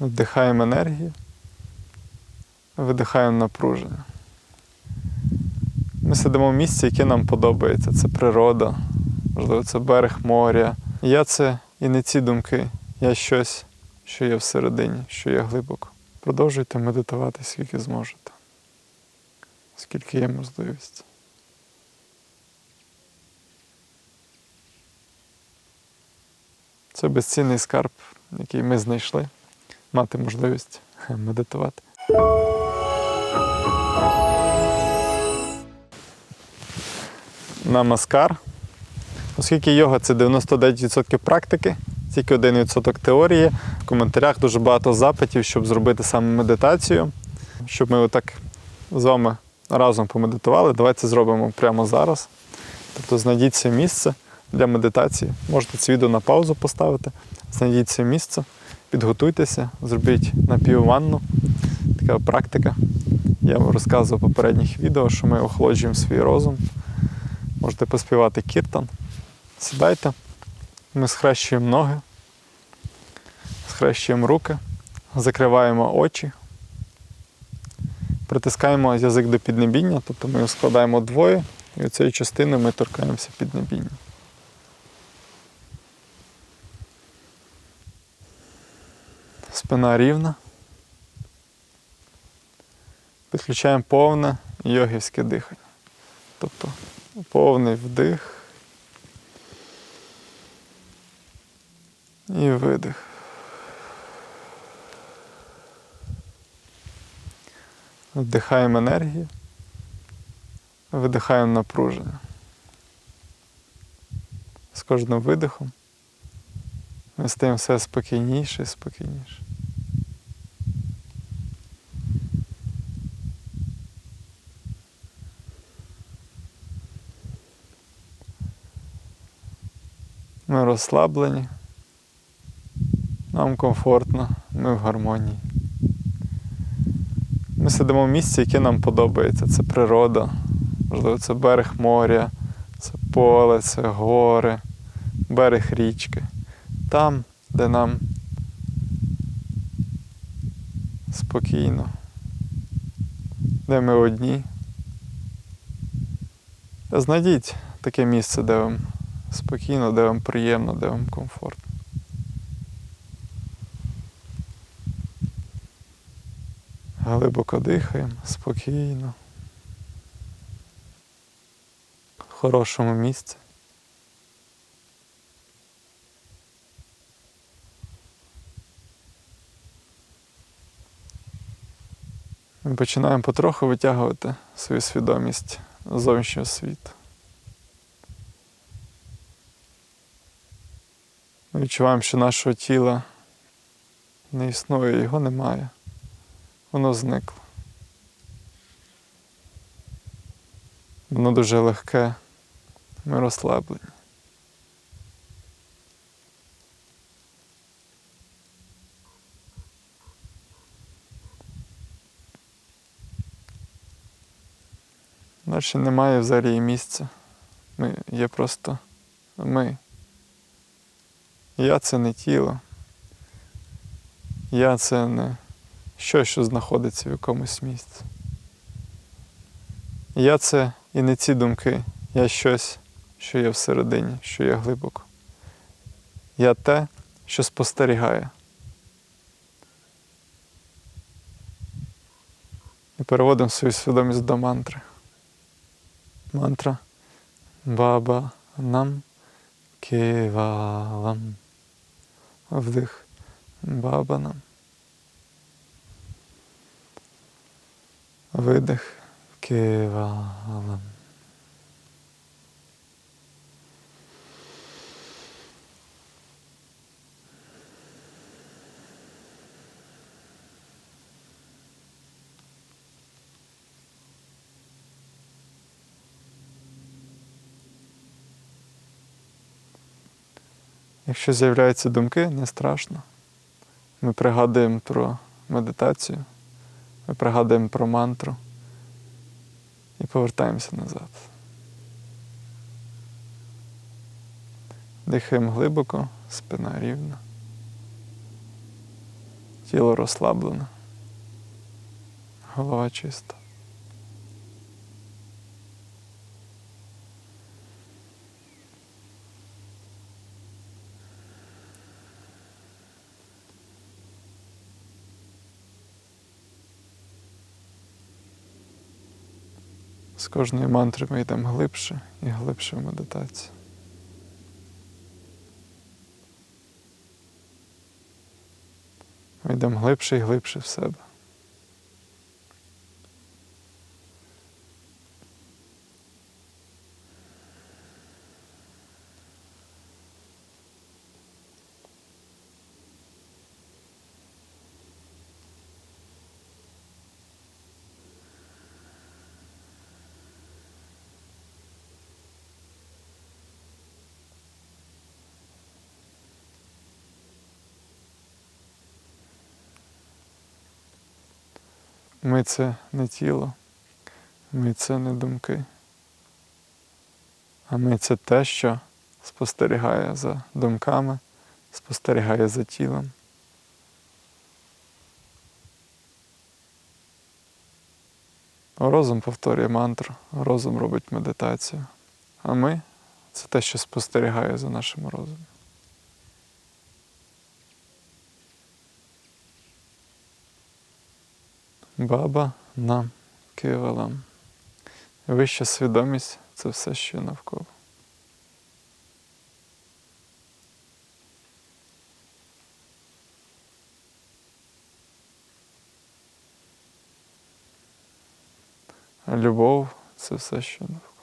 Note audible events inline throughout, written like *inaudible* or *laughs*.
Вдихаємо енергію, видихаємо напруження. Ми сидимо в місці, яке нам подобається. Це природа, можливо, це берег моря. Я це і не ці думки, я щось, що є всередині, що є глибоко. Продовжуйте медитувати, скільки зможете, скільки є можливість. Це безцінний скарб, який ми знайшли, мати можливість *laughs* медитувати. Намаскар. Оскільки йога це 99% практики, тільки 1% теорії. В коментарях дуже багато запитів, щоб зробити саме медитацію. Щоб ми отак з вами разом помедитували. Давайте зробимо прямо зараз. Тобто знайдіть це місце для медитації. Можете це відео на паузу поставити, знайдіть це місце, підготуйтеся, зробіть напівванну. Така практика. Я вам розказував в попередніх відео, що ми охолоджуємо свій розум. Можете поспівати кіртан. Сідайте. Ми схрещуємо ноги, схрещуємо руки, закриваємо очі, притискаємо язик до піднебіння, тобто ми його складаємо двоє, і оцією частиною ми торкаємося піднебіння. Спина рівна. Підключаємо повне йогівське дихання. Тобто повний вдих і видих. Вдихаємо енергію, видихаємо напруження. З кожним видихом ми стаємо все спокійніше і спокійніше. Ми розслаблені, нам комфортно, ми в гармонії. Ми сидимо в місці, яке нам подобається. Це природа, можливо, це берег моря, це поле, це гори, берег річки. Там, де нам спокійно, де ми одні. Знайдіть таке місце, де вам спокійно, де вам приємно, де вам комфортно. Глибоко дихаємо, спокійно. В хорошому місці. Ми починаємо потроху витягувати свою свідомість зовнішнього світу. Відчуваємо, що нашого тіла не існує, його немає. Воно зникло. Воно дуже легке, ми розслаблені. Наче немає взагалі місця. Ми є просто ми. Я це не тіло. Я це не щось, що знаходиться в якомусь місці. Я це і не ці думки, я щось, що є всередині, що є глибоко. Я те, що спостерігає. І переводимо свою свідомість до мантри. Мантра Баба нам кевалам. Вдих баба нам. Видих кевалам. Якщо з'являються думки, не страшно. Ми пригадуємо про медитацію, ми пригадуємо про мантру і повертаємося назад. Дихаємо глибоко, спина рівна. тіло розслаблено, голова чиста. З кожної мантри ми йдемо глибше і глибше в медитацію. Ми йдемо глибше і глибше в себе. Ми це не тіло, ми це не думки. А ми це те, що спостерігає за думками, спостерігає за тілом. Розум повторює мантру, розум робить медитацію. А ми це те, що спостерігає за нашим розумом. Баба нам кивалам. Вища свідомість це все, що навколо. Любов це все, що навколо.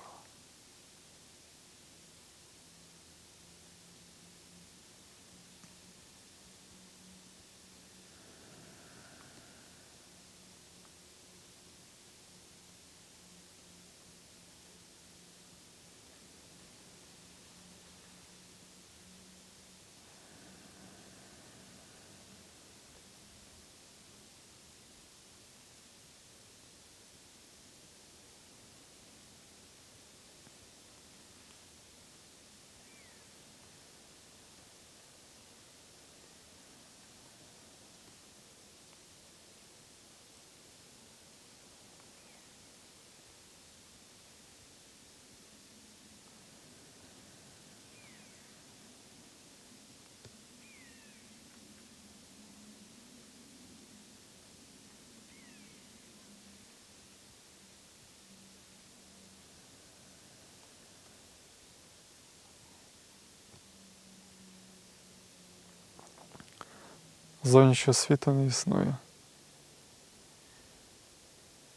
Зовнішнього світу не існує.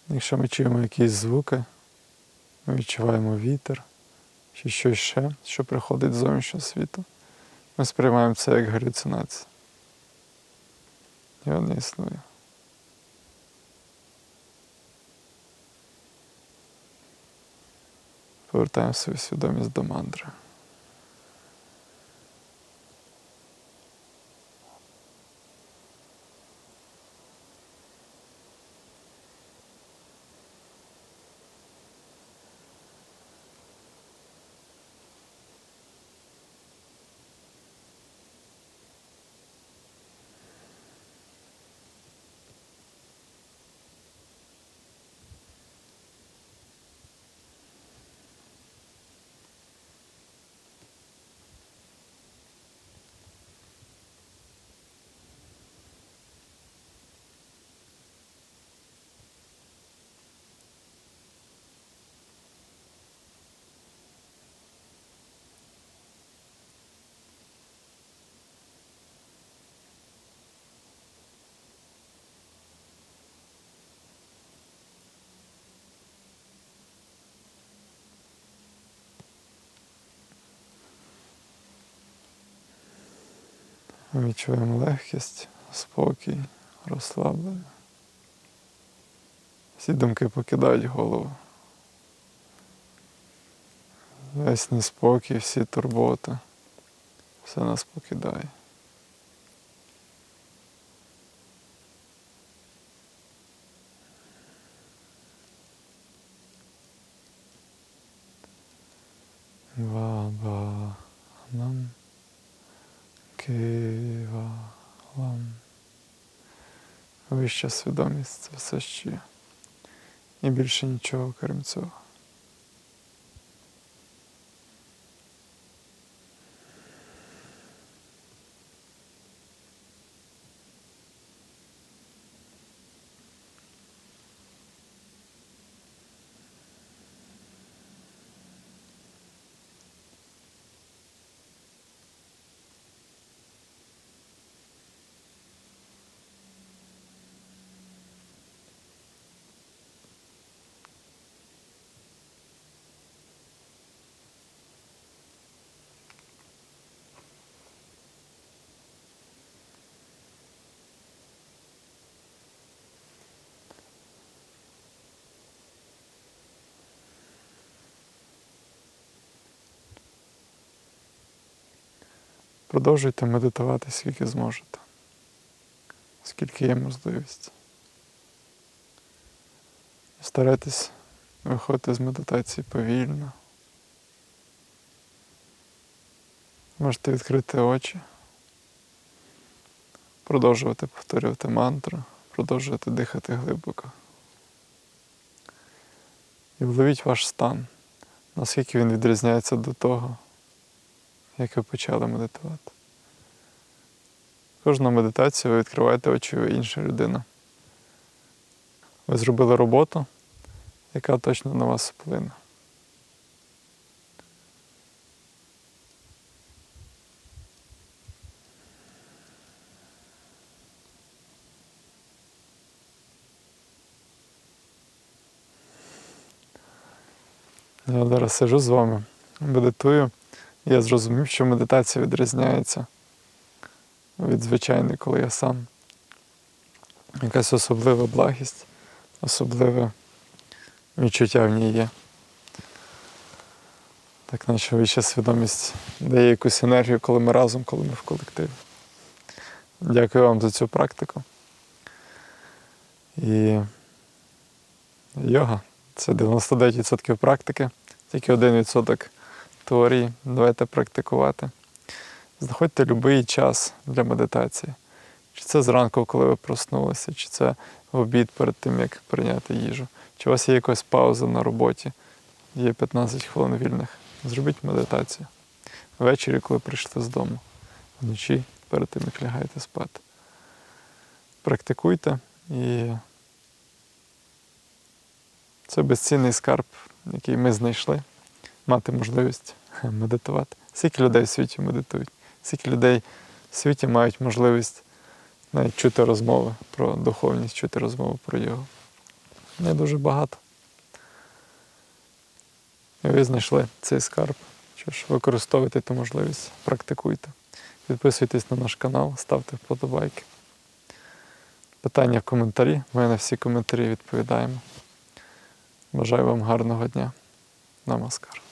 Якщо ми чуємо якісь звуки, ми відчуваємо вітер чи щось ще, що приходить з зовнішнього світу, ми сприймаємо це як галюцинацію. Його не існує. Повертаємо свою свідомість до мандри. Відчуємо легкість, спокій, розслаблення. Всі думки покидають голову. Весь неспокій, всі турботи. Все нас покидає. Баба нам Кивалам. вища свідомість це все ще. І більше нічого, крім цього. Продовжуйте медитувати скільки зможете, скільки є можливість. Старайтесь виходити з медитації повільно. Можете відкрити очі, продовжувати повторювати мантру, продовжувати дихати глибоко. І вловіть ваш стан, наскільки він відрізняється до того, як ви почали медитувати. Кожну медитацію ви відкриваєте очі, інша людина. Ви зробили роботу, яка точно на вас вплине. Я зараз сижу з вами, медитую. Я зрозумів, що медитація відрізняється від звичайної, коли я сам. Якась особлива благість, особливе відчуття в ній є. Так наче вища свідомість дає якусь енергію, коли ми разом, коли ми в колективі. Дякую вам за цю практику. І йога це 99% практики, тільки 1% теорії. Давайте практикувати. Знаходьте будь-який час для медитації. Чи це зранку, коли ви проснулися, чи це в обід перед тим, як прийняти їжу, чи у вас є якась пауза на роботі, є 15 хвилин вільних. Зробіть медитацію. Ввечері, коли прийшли з дому, вночі перед тим, як лягаєте спати. Практикуйте і це безцінний скарб, який ми знайшли, мати можливість *laughs* медитувати. Скільки людей в світі медитують, скільки людей в світі мають можливість навіть чути розмови про духовність, чути розмови про його. Не дуже багато. І ви знайшли цей скарб. Що ж, використовуйте ту можливість, практикуйте. Підписуйтесь на наш канал, ставте вподобайки. Питання в коментарі. Ми на всі коментарі відповідаємо. Бажаю вам гарного дня. Намаскар.